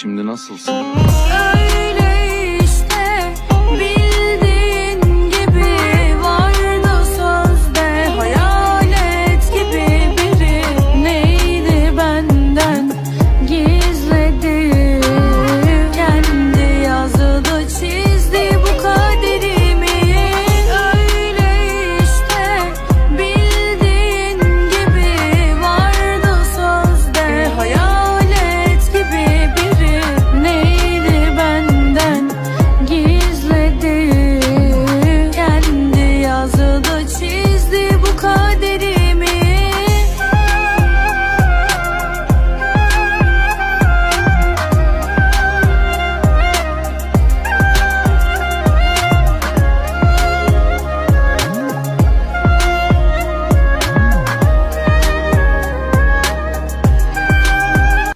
Şimdi nasılsın?